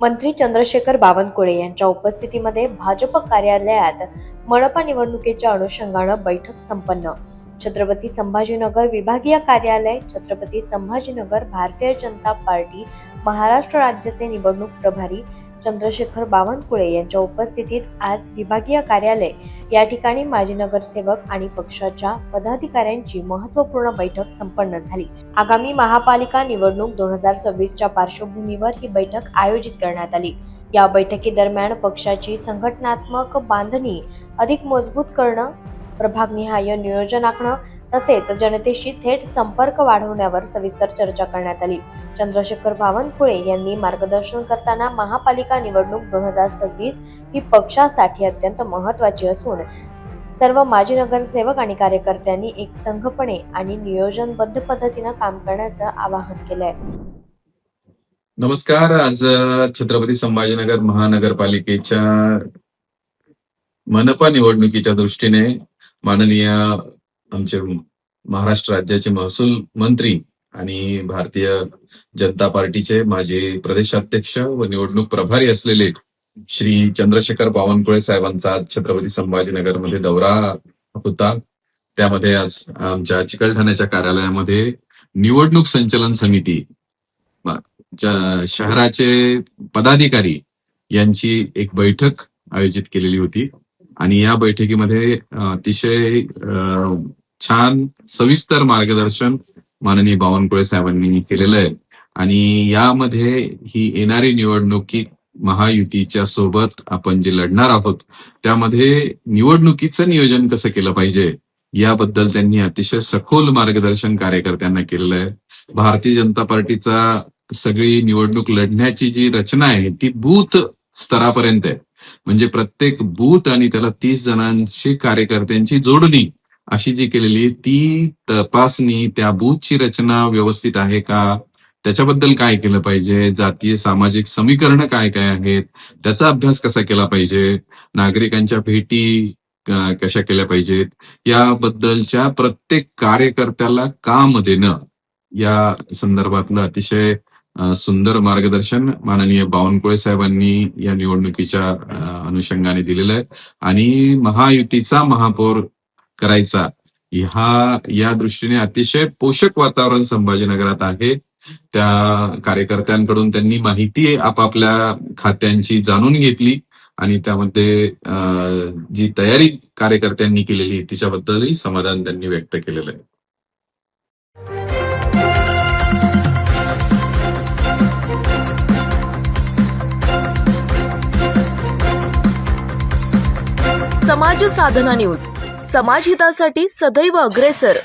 मंत्री चंद्रशेखर बावनकुळे यांच्या उपस्थितीमध्ये भाजप कार्यालयात मनपा निवडणुकीच्या अनुषंगानं बैठक संपन्न. छत्रपती संभाजीनगर विभागीय कार्यालय छत्रपती संभाजीनगर भारतीय जनता पार्टी महाराष्ट्र राज्याचे निवडणूक प्रभारी चंद्रशेखर बावनकुळे यांच्या उपस्थितीत आज विभागीय कार्यालय या ठिकाणी माजी नगरसेवक आणि पक्षाच्या पदाधिकाऱ्यांची महत्त्वपूर्ण बैठक संपन्न झाली. आगामी महापालिका निवडणूक दोन हजार सव्वीसच्या पार्श्वभूमीवर ही बैठक आयोजित करण्यात आली. या बैठकीदरम्यान पक्षाची संघटनात्मक बांधणी अधिक मजबूत करणं प्रभागनिहाय नियोजन आखणं तसेच जनतेशी थेट संपर्क वाढवण्यावर सविस्तर चर्चा करण्यात आली. चंद्रशेखर बावनकुळे यांनी मार्गदर्शन करताना महापालिका निवडणूक दोन हजार सव्वीस ही पक्षासाठी अत्यंत महत्वाची असून सर्व माजी नगरसेवक आणि कार्यकर्त्यांनी एक संघपणे आणि नियोजनबद्ध पद्धतीनं काम करण्याचं आवाहन केलंय. नमस्कार. आज छत्रपती संभाजीनगर महानगरपालिकेच्या मनपा निवडणुकीच्या दृष्टीने माननीय आमचे महाराष्ट्र राज्याचे महसूल मंत्री आणि भारतीय जनता पार्टीचे माजी प्रदेशाध्यक्ष व निवडणूक प्रभारी असलेले श्री चंद्रशेखर बावनकुळे साहेबांचा आज छत्रपती संभाजीनगरमध्ये दौरा होता. त्यामध्ये आज आमच्या चिकलठाण्याच्या कार्यालयामध्ये निवडणूक संचलन समिती शहराचे पदाधिकारी यांची एक बैठक आयोजित केलेली होती. आणि या बैठकीमध्ये अतिशय छान सविस्तर मार्गदर्शन माननीय बावनकुळे साहेबांनी केलेलं आहे. आणि यामध्ये ही येणारी निवडणुकी महायुतीच्या सोबत आपण जे लढणार आहोत त्यामध्ये निवडणुकीचं नियोजन कसं केलं पाहिजे याबद्दल त्यांनी अतिशय सखोल मार्गदर्शन कार्यकर्त्यांना केलेलं आहे. भारतीय जनता पार्टीचा सगळी निवडणूक लढण्याची जी रचना आहे ती बूथ स्तरापर्यंत आहे. म्हणजे प्रत्येक बूथ आणि त्याला तीस जणांची कार्यकर्त्यांची जोडणी अशी जी केलेली ती तपासणी त्या बूथची रचना व्यवस्थित आहे का? त्याच्याबद्दल काय केलं पाहिजे? जातीय सामाजिक समीकरण काय काय आहेत? त्याचा अभ्यास कसा केला पाहिजे? नागरिकांच्या भेटी कशा केल्या पाहिजेत? याबद्दलच्या प्रत्येक कार्यकर्त्याला काम देणं या संदर्भातलं अतिशय सुंदर मार्गदर्शन माननीय बावनकुळे साहेबांनी या निवडणुकीच्या अनुषंगाने दिलेलं आहे. आणि महायुतीचा महापौर करायचा. ह्या या दृष्टीने अतिशय पोषक वातावरण संभाजीनगरात आहे. त्या कार्यकर्त्यांकडून त्यांनी माहिती आपापल्या खात्यांची जाणून घेतली आणि त्यामध्ये जी तयारी कार्यकर्त्यांनी केलेली आहे तिच्याबद्दलही समाधान त्यांनी व्यक्त केलेलं आहे. समाज साधना न्यूज. समाजहितासाठी सदैव अग्रेसर.